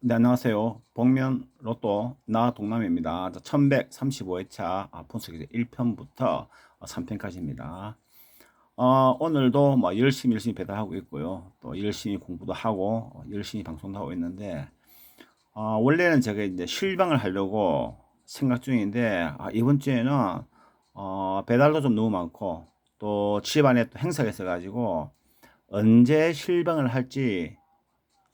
네, 안녕하세요. 복면 로또 나 동남입니다. 1135회차 분석에서 1편부터 3편까지입니다. 어, 오늘도 뭐 열심히 열심히 배달하고 있고요. 또 열심히 공부도 하고 어, 열심히 방송도 하고 있는데 어, 원래는 제가 이제 실방을 하려고 생각 중인데 아, 이번 주에는 어, 배달도 좀 너무 많고 또 집안에 또 행사가 있어가지고 언제 실방을 할지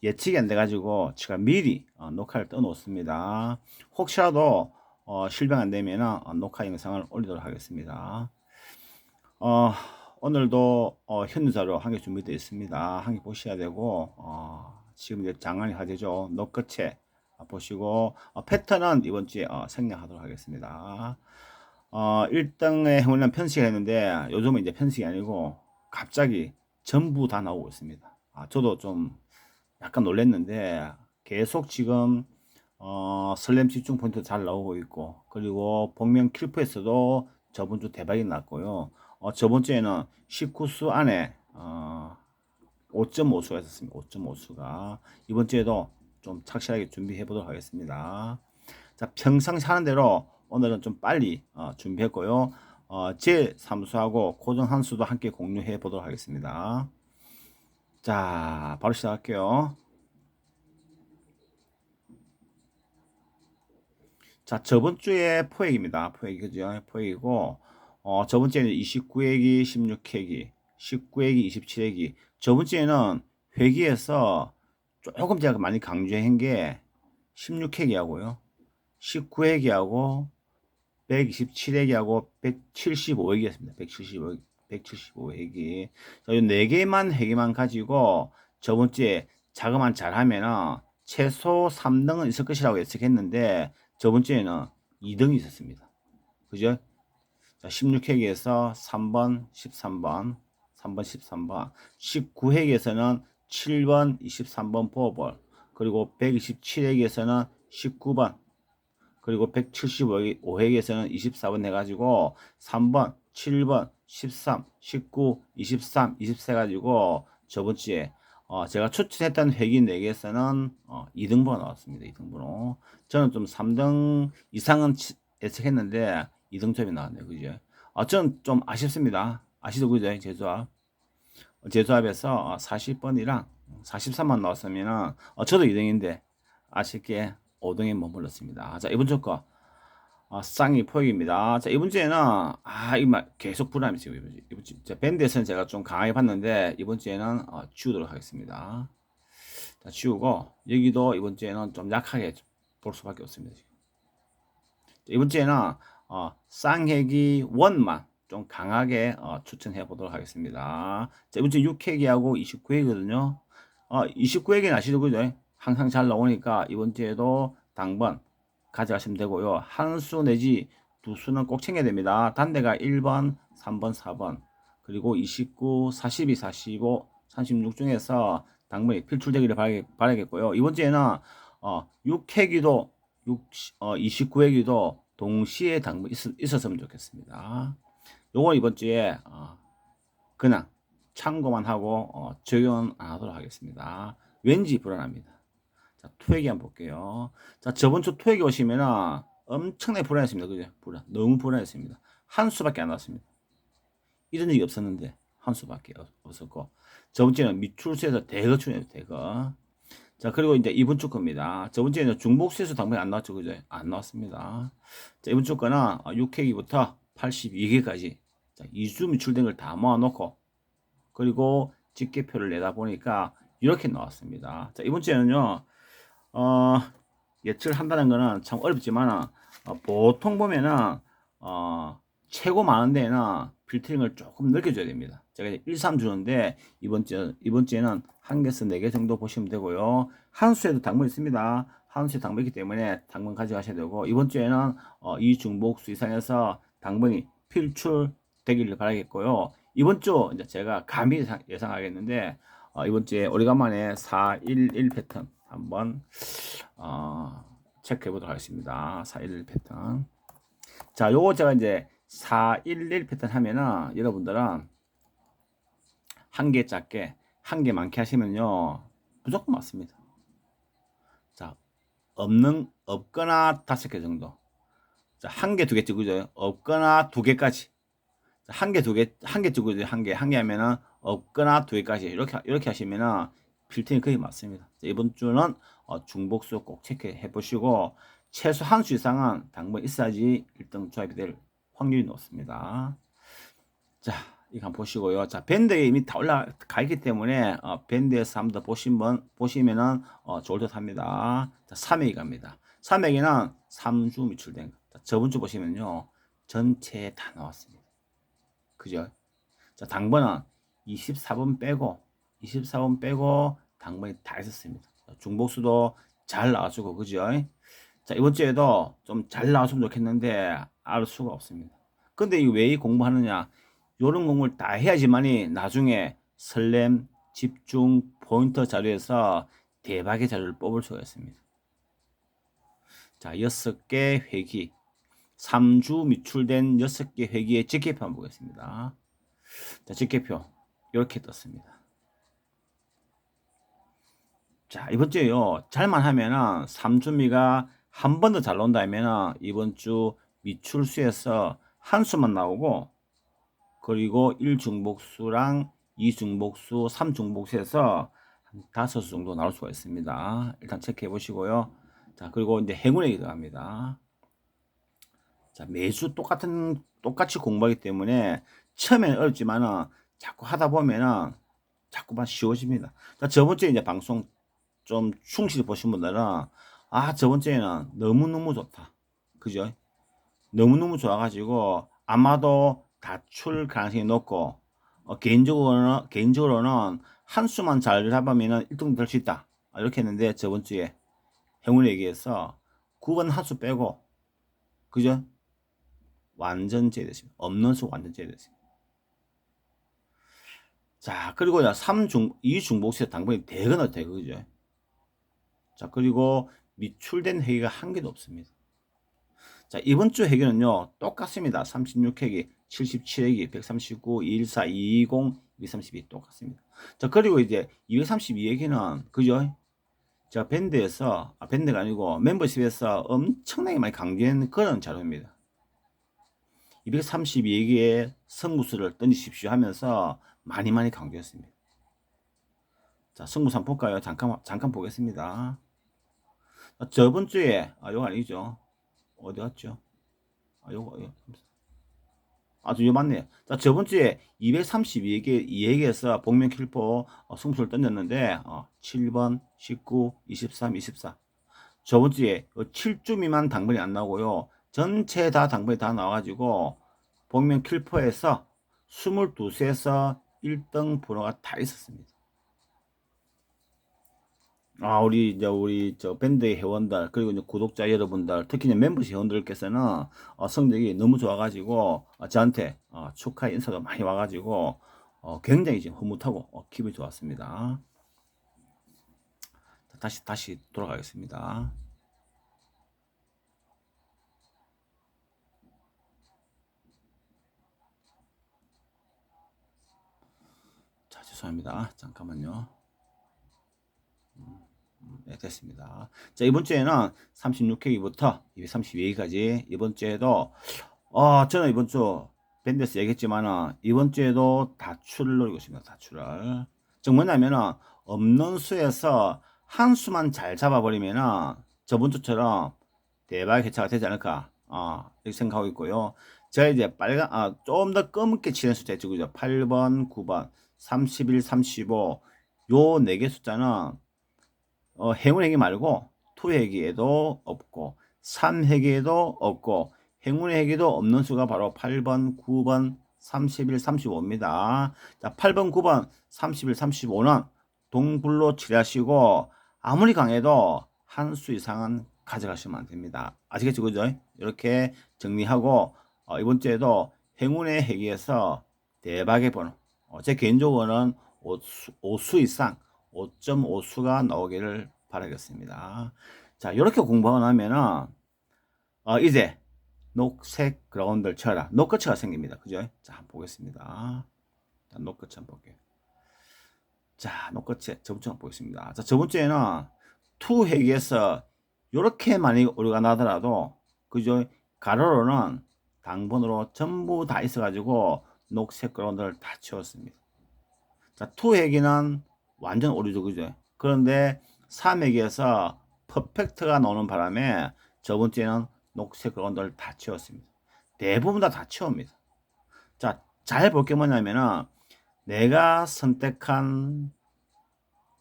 예측이 안 돼가지고 제가 미리 어, 녹화를 떠놓습니다. 혹시라도 어, 실명 안 되면 어, 녹화 영상을 올리도록 하겠습니다. 어, 오늘도 어, 현자로 한개 준비되어 있습니다. 한 개 보셔야 되고 어, 지금 이제 장안이 하되죠. 녹 끝에 보시고 어, 패턴은 이번 주에 어, 생략하도록 하겠습니다. 어, 1등의 행운은 편식을 했는데 요즘은 이제 편식이 아니고 갑자기 전부 다 나오고 있습니다. 아, 저도 좀 약간 놀랬는데 계속 지금 어, 설렘 집중 포인트 잘 나오고 있고 그리고 복면 킬프에서도 저번 주 대박이 났고요. 어, 저번 주에는 19수 안에 어, 5.5수가 있었습니다. 5.5수가 이번 주에도 좀 착실하게 준비해 보도록 하겠습니다. 자 평상 하는 대로 오늘은 좀 빨리 어, 준비했고요. 어, 제 삼수하고 고정 한 수도 함께 공유해 보도록 하겠습니다. 자, 바로 시작할게요. 자, 저번 주에 포획입니다. 포획이, 그죠? 포획이고, 어, 저번 주에는 29회기, 16회기, 19회기, 27회기. 저번 주에는 회기에서 조금 제가 많이 강조한 게 16회기하고요. 19회기하고 127회기하고 175회기였습니다. 175회기. 175회기. 이 4개만 회기만 가지고 저번 주에 자그만 잘하면 최소 3등은 있을 것이라고 예측했는데 저번 주에는 2등이 있었습니다. 그죠? 자, 16회기에서 3번, 13번, 3번, 13번, 19회기에서는 7번, 23번 포볼, 그리고 127회기에서는 19번, 그리고 175회기에서는 24번 해가지고 3번, 7번, 13, 19, 23, 24 가지고 저번 주에 어, 제가 추천했던 회기 4개에서는 어, 2등번호 나왔습니다. 2등번호. 저는 좀 3등 이상은 예측했는데 2등점이 나왔네요. 그죠? 어, 저는 좀 아쉽습니다. 아시죠? 그죠? 제조합. 제조합에서 40번이랑 43만 나왔으면 어, 저도 2등인데 아쉽게 5등에 머물렀습니다. 자, 이번 주 거 아, 쌍이 포획입니다. 자, 이번 주에는, 아, 이말 계속 불안이 지금 이번 주. 이번 주. 자, 밴드에서는 제가 좀 강하게 봤는데, 이번 주에는 어, 지우도록 하겠습니다. 자, 지우고, 여기도 이번 주에는 좀 약하게 볼 수밖에 없습니다. 지금. 자, 이번 주에는, 어, 쌍핵이 원만 좀 강하게 어, 추천해 보도록 하겠습니다. 자, 이번 주 6핵이하고 29핵이거든요. 어, 29핵이 아시죠? 그죠? 항상 잘 나오니까 이번 주에도 당번 가져가시면 되고요. 한 수 내지 두 수는 꼭 챙겨야 됩니다. 단대가 1번, 3번, 4번, 그리고 29, 42, 45, 36 중에서 당번이 필출되기를 바라겠 고요. 이번 주에는 어, 6회기도 6, 어, 29회기도 동시에 당번 있, 었으면 좋겠습니다. 요거 이번 주에 어, 그냥 참고만 하고 어, 적용 안 하도록 하겠습니다. 왠지 불안합니다. 자, 토액이 한번 볼게요. 자, 저번 주 토액이 오시면은 엄청나게 불안했습니다. 그죠? 불안. 너무 불안했습니다. 한 수밖에 안 나왔습니다. 이런 일이 없었는데 한 수밖에 없었고 저번 주에는 미출수에서 대거 출연해요. 대거. 자, 그리고 이제 이번 주 겁니다. 저번 주에는 중복수에서 당번이 안 나왔죠. 그죠? 안 나왔습니다. 자, 이번 주 거는 6회기부터 82회까지 자, 2주 미출된 걸 다 모아놓고 그리고 집계표를 내다 보니까 이렇게 나왔습니다. 자, 이번 주에는요. 어, 예측을 한다는 거는 참 어렵지만 어, 보통 보면은 어, 최고 많은 데는 필터링을 조금 넓혀줘야 됩니다. 제가 1, 3 주는데 이번 주 이번 주에는 한 개에서 네 개 정도 보시면 되고요. 한 수에도 당분 있습니다. 한 수에 당분이기 때문에 당분 가져가셔야 되고 이번 주에는 어, 이 중복수 이상에서 당분이 필출되기를 바라겠고요. 이번 주 이제 제가 감히 예상하겠는데 어, 이번 주에 오래간만에 411 패턴 한번 어, 체크해 보도록 하겠습니다. 411 패턴. 자, 요거 제가 이제 411 패턴 하면은 여러분들은 한 개 작게 한 개 많게 하시면요 무조건 맞습니다. 자, 없는, 없거나 다섯 개 정도. 자, 한 개, 두 개 찍으죠. 없거나 두 개까지. 자, 한 개, 두 개, 한 개 찍으죠. 한 개, 한 개 하면은 없거나 두 개까지. 이렇게, 이렇게 하시면은 필팅이 거의 맞습니다. 자, 이번 주는 어, 중복수 꼭 체크해 보시고, 최소 한 수 이상은 당분 있어야지 1등 조합이 될 확률이 높습니다. 자, 이거 한번 보시고요. 자, 밴드에 이미 다 올라가 있기 때문에 어, 밴드에서 한번 더 보시면 보시면은 어, 좋을 듯 합니다. 자, 3액이 갑니다. 3액에는 3주 미출된 거. 자, 저번 주 보시면요. 전체에 다 나왔습니다. 그죠? 자, 당번은 24번 빼고 24번 빼고 당번이 다 있었습니다. 자, 중복수도 잘 나와주고 그죠? 자, 이번 주에도 좀 잘 나왔으면 좋겠는데 알 수가 없습니다. 근데 이왜이 공부하느냐? 요런 공부를 다 해야지만이 나중에 설렘, 집중, 포인터 자료에서 대박의 자료를 뽑을 수가 있습니다. 자, 여섯 개 회기. 3주 미출된 여섯 개 회기의 직계표 한번 보겠습니다. 자, 직계표. 이렇게 떴습니다. 자, 이번 주에요. 잘만 하면은 3주미가 한 번 더잘 나온다면은 이번 주 미출수에서 한 수만 나오고 그리고 1중복수랑 2중복수, 3중복수에서 한 다섯 수 정도 나올 수가 있습니다. 일단 체크해 보시고요. 자, 그리고 이제 행운액이 들어갑니다. 자, 매주 똑같은, 똑같이 공부하기 때문에 처음에는 어렵지만은 자꾸 하다 보면은 자꾸만 쉬워집니다. 자, 저번 주에 이제 방송 좀 충실히 보신 분들은 아, 저번 주에는 너무너무 좋다. 그죠? 너무너무 좋아가지고 아마도 다출 가능성이 높고 어, 개인적으로는 개인적으로는 한 수만 잘 잡으면 1등 될 수 있다. 아, 이렇게 했는데 저번 주에 행운에 얘기해서 9번 한 수 빼고 그죠? 완전 제외됐습니다. 없는 수 완전 제외됐습니다. 자, 그리고 3중, 2중복수에 당분이 대거나 대거, 그죠? 자, 그리고 미출된 회계가 한 개도 없습니다. 자, 이번 주 회계는요, 똑같습니다. 36회계, 77회계, 139, 214, 220, 232 똑같습니다. 자, 그리고 이제 232회계는, 그죠? 제가 밴드에서, 아, 밴드가 아니고 멤버십에서 엄청나게 많이 강조한 그런 자료입니다. 232개의 성무수를 던지십시오 하면서 많이 많이 강조했습니다. 자, 성무수 한번 볼까요? 잠깐, 잠깐 보겠습니다. 저번 주에, 아, 요거 아니죠. 어디 갔죠? 아, 요거, 요거. 아, 저, 요 맞네. 자, 저번 주에 232개, 2에게서 복면 킬포 어, 승수를 던졌는데, 어, 7번, 19, 23, 24. 저번 주에 7주 미만 당번이 안 나오고요. 전체 다 당번이 다 나와가지고, 복면 킬포에서 22세에서 1등 번호가 다 있었습니다. 아, 우리, 이제, 우리, 저, 밴드의 회원들, 그리고 이제 구독자 여러분들, 특히 이제 멤버십 회원들께서는, 어, 성적이 너무 좋아가지고, 어, 저한테, 어, 축하 인사도 많이 와가지고, 어, 굉장히 지금 흐뭇하고, 어, 기분이 좋았습니다. 다시, 다시 돌아가겠습니다. 자, 죄송합니다. 잠깐만요. 네, 됐습니다. 자, 이번 주에는 36회기부터 232회기까지 이번 주에도 어, 저는 이번 주 밴드에서 얘기했지만은 이번 주에도 다출을 노리고 있습니다. 다출을. 즉 뭐냐면은 없는 수에서 한 수만 잘 잡아버리면은 저번 주처럼 대박 회차가 되지 않을까 어, 이렇게 생각하고 있고요. 제가 이제 빨간 아, 좀 더 검게 칠한 숫자 있죠. 그죠? 8번, 9번, 31, 35 요 네 개 숫자는 어, 행운회계 말고 투회계에도 없고 3회계에도 없고 행운의 회계도 없는 수가 바로 8번, 9번, 31, 35입니다. 자, 8번, 9번, 31, 35는 동불로 칠하시고 아무리 강해도 한 수 이상은 가져가시면 안 됩니다. 아시겠죠? 그죠? 이렇게 정리하고 어, 이번 주에도 행운의 회계에서 대박의 번호 어, 제 개인적으로는 5수, 5수 이상 5.5수가 나오기를 바라겠습니다. 자, 이렇게 공부하고 나면은, 어, 이제, 녹색 그라운드를 쳐라. 녹거치가 생깁니다. 그죠? 자, 한번 보겠습니다. 자, 녹거치 한번 볼게요. 자, 녹거치 저번 주에 보겠습니다. 자, 저번 주에는 투 회계에서 이렇게 많이 오류가 나더라도 그죠? 가로로는 당번으로 전부 다 있어가지고 녹색 그런들 다 채웠습니다. 자, 투 회계는 완전 오류죠, 그죠? 그런데 3회계에서 퍼펙트가 나오는 바람에 저번 주에는 녹색 그런들 다 채웠습니다. 대부분 다 다 채웁니다. 자, 잘 볼 게 뭐냐면은 내가 선택한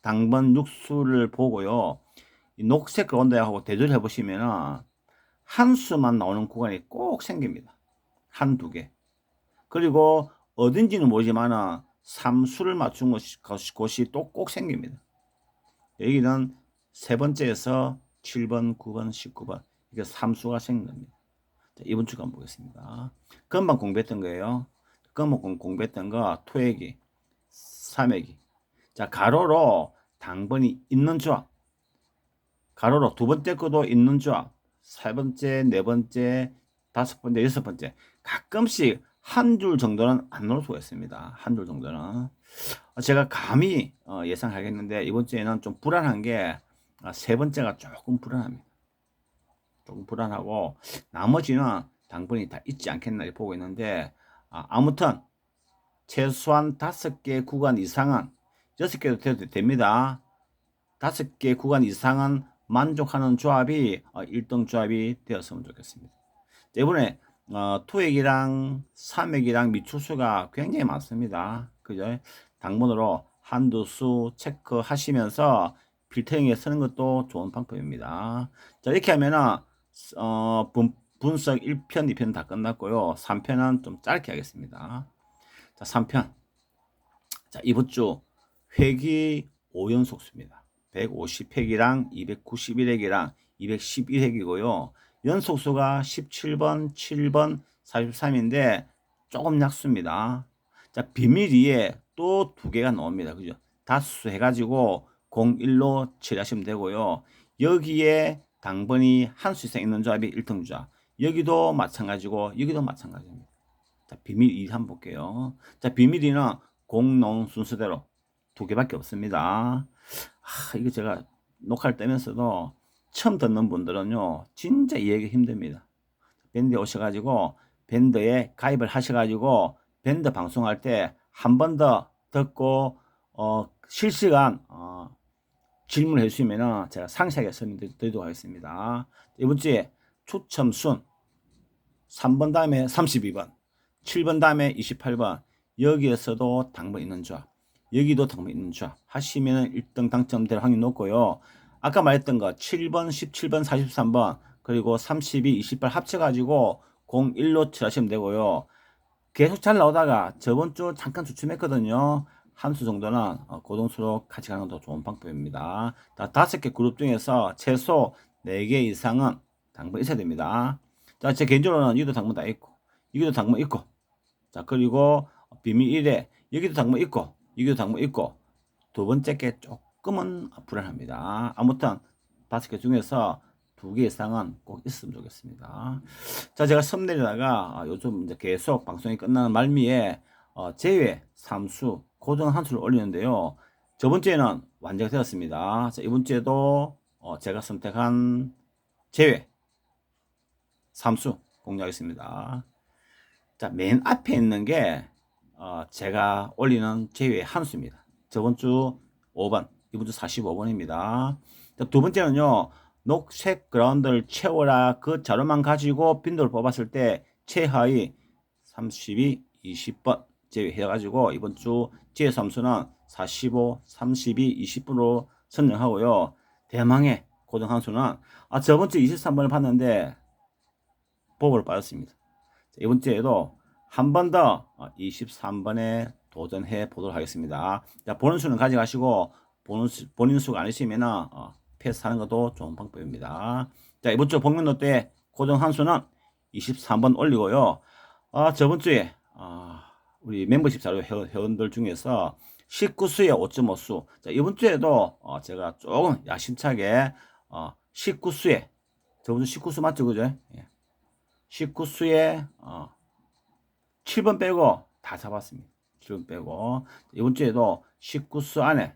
당번 육수를 보고요. 이 녹색 그라운드하고 대조를 해보시면은 한 수만 나오는 구간이 꼭 생깁니다. 한 두 개. 그리고 어딘지는 모르지만은 삼수를 맞춘 곳이, 곳이 또 꼭 생깁니다. 여기는 세 번째에서 7번, 9번, 19번 이게 삼수가 생긴 겁니다. 자, 이번 주간 보겠습니다. 금방 공부했던 거예요. 금방 공부했던 거 토액이, 삼액이. 자, 가로로 당번이 있는 조합. 가로로 두 번째 것도 있는 조합. 세 번째, 네 번째, 다섯 번째, 여섯 번째. 가끔씩 한 줄 정도는 안 넣을 수가 있습니다. 한 줄 정도는. 제가 감히 어, 예상하겠는데 이번 주에는 좀 불안한 게 세 번째가 조금 불안합니다. 조금 불안하고 나머지는 당분이 다 있지 않겠나 보고 있는데 아, 무튼 최소한 다섯 개 구간 이상은 여섯 개도 돼도 됩니다. 다섯 개 구간 이상은 만족하는 조합이 어, 1등 조합이 되었으면 좋겠습니다. 이번에 어, 투액이랑 삼액이랑 미추수가 굉장히 많습니다. 그죠? 당번으로 한두 수 체크하시면서 필터링에 쓰는 것도 좋은 방법입니다. 자, 이렇게 하면은, 어, 분, 분석 1편, 2편 다 끝났고요. 3편은 좀 짧게 하겠습니다. 자, 3편. 자, 이번 주 회기 5연속수입니다. 150획이랑 291획이랑 211획이고요. 연속수가 17번, 7번, 43인데 조금 약수입니다. 자, 비밀 위에 또 두 개가 나옵니다. 그죠? 다수 해가지고 01로 처리하시면 되고요. 여기에 당번이 한 수 이상 있는 조합이 1등 조합. 여기도 마찬가지고 여기도 마찬가지입니다. 자, 비밀 2 한번 볼게요. 자, 비밀 2는 공농 순서대로 두 개밖에 없습니다. 아, 이거 제가 녹화를 떼면서도 처음 듣는 분들은요, 진짜 이해하기 힘듭니다. 밴드에 오셔가지고, 밴드에 가입을 하셔가지고, 밴드 방송할 때 한 번 더 듣고, 어, 실시간, 어, 질문을 해주시면은 제가 상세하게 설명드리도록 하겠습니다. 이번 주에 추첨 순 3번 다음에 32번, 7번 다음에 28번, 여기에서도 당번 있는 조합, 여기도 당번 있는 조합 하시면 1등 당첨될 확률 높고요. 아까 말했던 거 7번, 17번, 43번 그리고 32, 28 합쳐가지고 01로 칠하시면 되고요. 계속 잘 나오다가 저번 주 잠깐 주춤했거든요. 한 수 정도는 어, 고동수로 같이 가는 것도 좋은 방법입니다. 다섯 개 그룹 중에서 최소 4개 이상은 당분 있어야 됩니다. 자, 제 개인적으로는 여기도 당분 다 있고, 여기도 당분 있고, 자, 그리고 비밀 1에 여기도 당분 있고, 여기도 당분 있고, 두 번째 게 조금은 불안합니다. 아무튼 다섯 개 중에서 두 개 이상은 꼭 있으면 좋겠습니다. 자, 제가 썸네일에다가 아, 요즘 이제 계속 방송이 끝나는 말미에 어, 제외, 삼수, 고정 한 수를 올리는데요. 저번 주에는 완료가 되었습니다. 자, 이번 주에도 어, 제가 선택한 제외, 삼수 공유하겠습니다. 자, 맨 앞에 있는 게 어, 제가 올리는 제외 한 수입니다. 저번 주 5번, 주 45번입니다. 자, 두 번째는요. 녹색 그라운드를 채워라 그 자료만 가지고 빈도를 뽑았을 때 최하위 32, 20번 제외해가지고 이번 주 제삼수는 45, 32, 20분으로 선정하고요. 대망의 고등함수는 아 저번 주 23번을 봤는데 보고를 받았습니다. 이번 주에도 한 번 더 23번에 도전해 보도록 하겠습니다. 자, 보는 수는 가져가시고 수, 본인 수가 아니시면 어, 패스하는 것도 좋은 방법입니다. 자, 이번 주 복면도 때 고정 한 수는 23번 올리고요. 아, 저번 주에 아, 우리 멤버십 자료 회원들 중에서 19수에 5.5수. 자, 이번 주에도 어, 제가 조금 야심차게 어, 19수에 저번 주 19수 맞죠, 그죠? 예. 19수에 어, 7번 빼고 다 잡았습니다. 7번 빼고 이번 주에도 19수 안에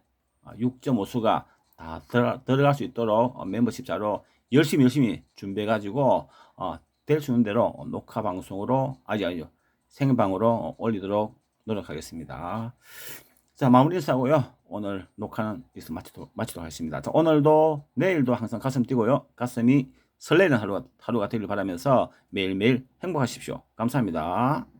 6.5수가 어, 다 들어, 들어갈 수 있도록 어, 멤버십 자로 열심히 열심히 준비해 가지고 어, 될수 있는 대로 어, 녹화 방송으로 아니 아니요 생방으로 어, 올리도록 노력하겠습니다. 자 마무리 인사하고요. 오늘 녹화는 여기서 마치도록, 마치도록 하겠습니다. 자, 오늘도 내일도 항상 가슴 뛰고요. 가슴이 설레는 하루가, 하루가 되길 바라면서 매일매일 행복하십시오. 감사합니다.